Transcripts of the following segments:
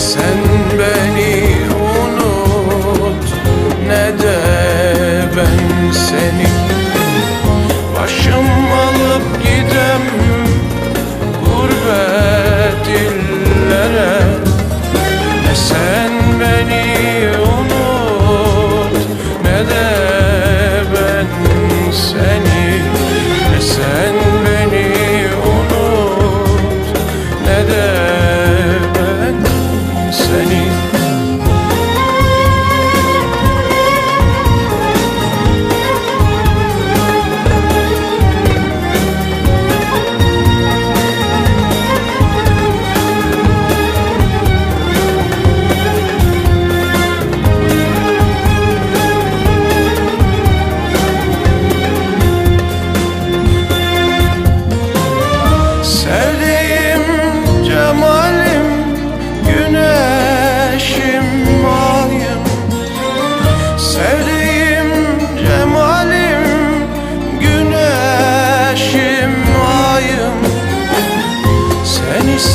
sen beni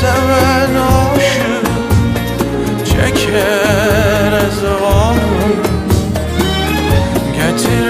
seven aşık çeker ezvan Getir